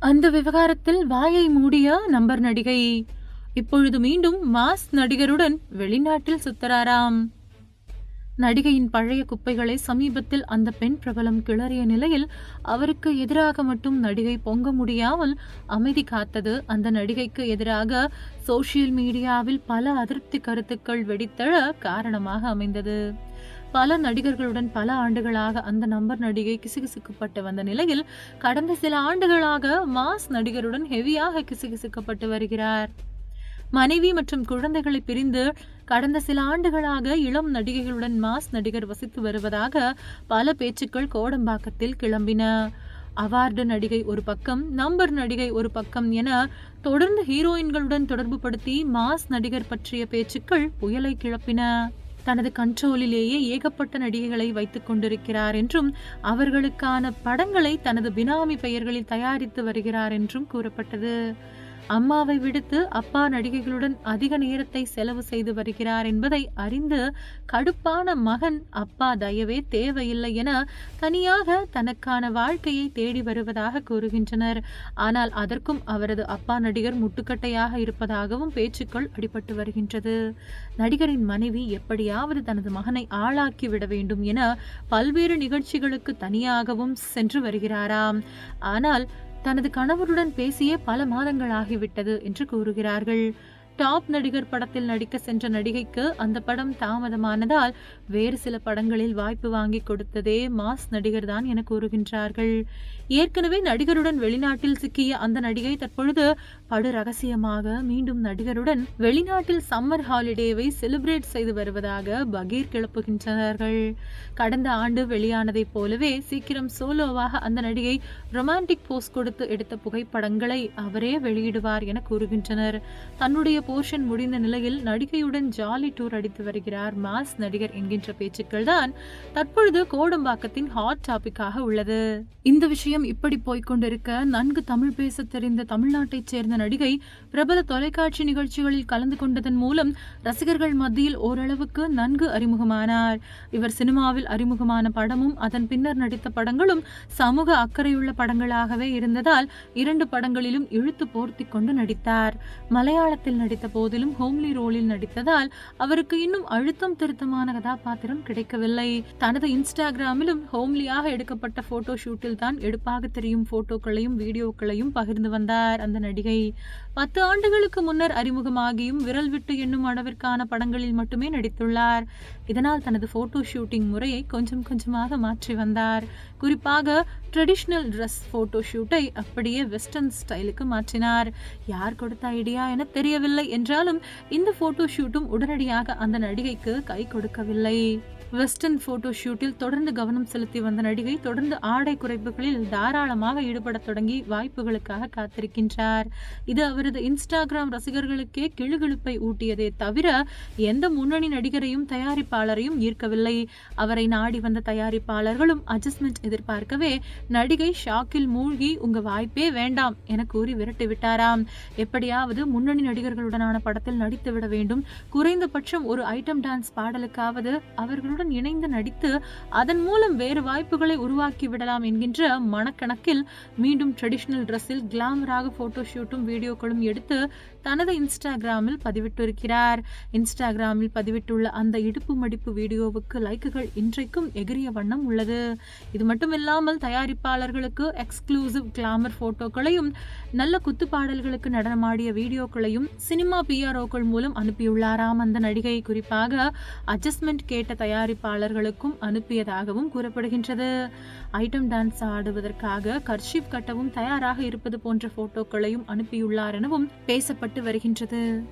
அந்த விவகாரத்தில் வாயை மூடிய நம்பர் நடிகை. இப்பொழுது மீண்டும் மாஸ் நடிகருடன் வெளிநாட்டில் சுத்தராராம். நடிகையின் பழைய குப்பைகளை சமீபத்தில் அந்த பெண் பிரபலம் கிளறிய நிலையில் அவருக்கு எதிராக மட்டும் நடிகை பொங்க முடியாமல் அமைதி காத்தது அந்த நடிகைக்கு எதிராக சோசியல் மீடியாவில் பல அதிருப்தி கருத்துக்கள் வெடித்தழ காரணமாக அமைந்தது. பல நடிகர்களுடன் பல ஆண்டுகளாக அந்த நம்பர் நடிகை கிசுகிசுக்கப்பட்டு வந்த நிலையில் கடந்த சில ஆண்டுகளாக மாஸ் நடிகருடன் ஹெவியாக கிசுகிசுக்கப்பட்டு வருகிறார். மனைவி மற்றும் குழந்தைகளை பிரிந்து கடந்த சில ஆண்டுகளாக இளம் நடிகைகளுடன் மாஸ் நடிகர் வசித்து வருவதாக பல பேச்சுக்கள் கோடம்பாக்கத்தில் கிளம்பின. அவார்டு நடிகை ஒரு பக்கம் நம்பர் நடிகை ஒரு பக்கம் என தொடர்ந்து ஹீரோயின்களுடன் தொடர்புபடுத்தி மாஸ் நடிகர் பற்றிய பேச்சுக்கள் புயலை கிளப்பின. தனது கண்ட்ரோலிலேயே ஏகப்பட்ட நடிகைகளை வைத்துக் கொண்டிருக்கிறார் என்றும் அவர்களுக்கான படங்களை தனது பினாமி பெயர்களில் தயாரித்து வருகிறார் என்றும் கூறப்பட்டது. அம்மாவை விடுத்து அப்பா நடிகைகளுடன் அதிக நேரத்தை செலவு செய்து வருகிறார் என்பதை அறிந்து கடுப்பான மகன் அப்பா தயவே தேவையில்லை என தனியாக தனக்கான வாழ்க்கையை தேடி வருவதாக கூறுகின்றனர். ஆனால் அதற்கும் அவரது அப்பா நடிகர் முட்டுக்கட்டையாக இருப்பதாகவும் பேச்சுக்கள் அடிபட்டு வருகின்றது. நடிகரின் மனைவி எப்படியாவது தனது மகனை ஆளாக்கி விட வேண்டும் என பல்வேறு நிகழ்ச்சிகளுக்கு தனியாகவும் சென்று வருகிறாராம். ஆனால் தனது கணவருடன் பேசியே பல மாதங்கள் ஆகிவிட்டது என்று கூறுகிறார்கள். டாப் நடிகர் படத்தில் நடிக்க சென்ற நடிகைக்கு அந்த படம் தாமதமானதால் வேறு சில படங்களில் வாய்ப்பு வாங்கி கொடுத்ததே மாஸ் நடிகர் தான் என கூறுகின்றார்கள். ஏற்கனவே நடிகருடன் வெளிநாட்டில் சிக்கிய அந்த நடிகை தற்பொழுது படு ரகசியமாக மீண்டும் நடிகருடன் வெளிநாட்டில் சம்மர் ஹாலிடேவை செலிப்ரேட் செய்து வருவதாக பகீர் கிளப்புகின்றனர்கள் கடந்த ஆண்டு வெளியானதைப் போலவே சீக்கிரம் சோலோவாக அந்த நடிகை ரொமான்டிக் போஸ் கொடுத்து எடுத்த புகைப்படங்களை அவரே வெளியிடுவார் என கூறுகின்றனர். தன்னுடைய போர்ஷன் முடிந்த நிலையில் நடிகையுடன் ஜாலி டூர் அடித்து வருகிறார் மாஸ் நடிகர் என்கின்ற பேச்சுக்கள் தான் தற்பொழுது கோடம்பாக்கத்தின் ஹாட் டாபிக்காக உள்ளது. இந்த விஷயம் இப்படி போய்கொண்டிருக்க நன்கு தமிழ் பேச தெரிந்த தமிழ்நாட்டைச் சேர்ந்த நடிகை பிரபல தொலைக்காட்சி நிகழ்ச்சிகளில் கலந்து கொண்டதன் மூலம் ரசிகர்கள் மத்தியில் ஓரளவுக்கு நன்கு அறிமுகமானார். இவர் சினிமாவில் அறிமுகமான படமும் அதன் பின்னர் நடித்த படங்களும் சமூக அக்கறையுள்ள படங்களாகவே இருந்ததால் இரண்டு படங்களிலும் இழுத்து போர்த்தி கொண்டு நடித்தார். மலையாளத்தில் நடித்த போதிலும் ஹோம்லி ரோலில் நடித்ததால் அவருக்கு இன்னும் அழுத்தம் திருத்தமான கதாபாத்திரம் கிடைக்கவில்லை. தனது இன்ஸ்டாகிராமிலும் ஹோம்லியாக எடுக்கப்பட்ட போட்டோ ஷூட்டில் தான் எடுப்பாக தெரியும் போட்டோக்களையும் வீடியோக்களையும் பகிர்ந்து வந்தார் அந்த நடிகை. பத்து ஆண்டுகளுக்கு முன்னர் அறிமுகமாகியும் விரல் விட்டு எண்ணும் அளவிற்கான படங்களில் மட்டுமே நடித்துள்ளார். இதனால் தனது போட்டோ ஷூட்டிங் முறையை கொஞ்சம் கொஞ்சமாக மாற்றி வந்தார். குறிப்பாக ட்ரெடிஷ்னல் ட்ரெஸ் போட்டோ ஷூட்டை அப்படியே வெஸ்டர்ன் ஸ்டைலுக்கு மாற்றினார். யார் கொடுத்த ஐடியா என தெரியவில்லை. என்றாலும் இந்த போட்டோ ஷூட்டும் உடனடியாக அந்த நடிகைக்கு கை கொடுக்கவில்லை. வெஸ்டர்ன் போட்டோ ஷூட்டில் தொடர்ந்து கவனம் செலுத்தி வந்த நடிகை தொடர்ந்து ஆடை குறைப்புகளில் தாராளமாக ஈடுபடத் தொடங்கி வாய்ப்புகளுக்காக காத்திருக்கின்றார். இது அவரது இன்ஸ்டாகிராம் ரசிகர்களுக்கே கிழுகிழுப்பை ஊட்டியதே தவிர எந்த முன்னணி நடிகரையும் தயாரிப்பாளரையும் ஈர்க்கவில்லை. அவரை நாடி வந்த தயாரிப்பாளர்களும் அட்ஜஸ்ட்மெண்ட் எதிர்பார்க்கவே நடிகை ஷாக்கில் மூழ்கி உங்க வாய்ப்பே வேண்டாம் என கூறி விரட்டிவிட்டாராம் எப்படியாவது முன்னணி நடிகர்களுடனான படத்தில் நடித்துவிட வேண்டும். குறைந்தபட்சம் ஒரு ஐட்டம் டான்ஸ் பாடலுக்காவது அவர்களுடன் இணைந்து நடித்து அதன் மூலம் வேறு வாய்ப்புகளை உருவாக்கி விடலாம் என்கின்ற மனக்கணக்கில் மீண்டும் ட்ரெடிஷனல் ட்ரெஸ்ஸில் கிளாமராக போட்டோ ஷூட்டும் வீடியோக்களும் எடுத்து தனது இன்ஸ்டாகிராமில் பதிவிட்டிருக்கிறார். இன்ஸ்டாகிராமில் பதிவிட்டுள்ள அந்த இடுப்பு மடிப்பு வீடியோவுக்கு லைக்குகள் இன்றைக்கும் எகிரிய வண்ணம் உள்ளது. இது மட்டும் இல்லாமல் தயாரிப்பாளர்களுக்கு எக்ஸ்க்ளூசிவ் கிளாமர் போட்டோக்களையும் நல்ல குத்து பாடல்களுக்கு நடனமாடிய வீடியோக்களையும் சினிமா பிஆர்ஓக்கள் மூலம் அனுப்பியுள்ளாராம் அந்த நடிகை. குறிப்பாக அட்ஜஸ்ட்மெண்ட் கேட்ட தயாரிப்பாளர்களுக்கும் அனுப்பியதாகவும் கூறப்படுகின்றது. ஐட்டம் டான்ஸ் ஆடுவதற்காக கர்ஷிப் கட்டவும் தயாராக இருப்பது போன்ற போட்டோக்களையும் அனுப்பியுள்ளார் எனவும் பேசப்பட்டு வருகின்றது.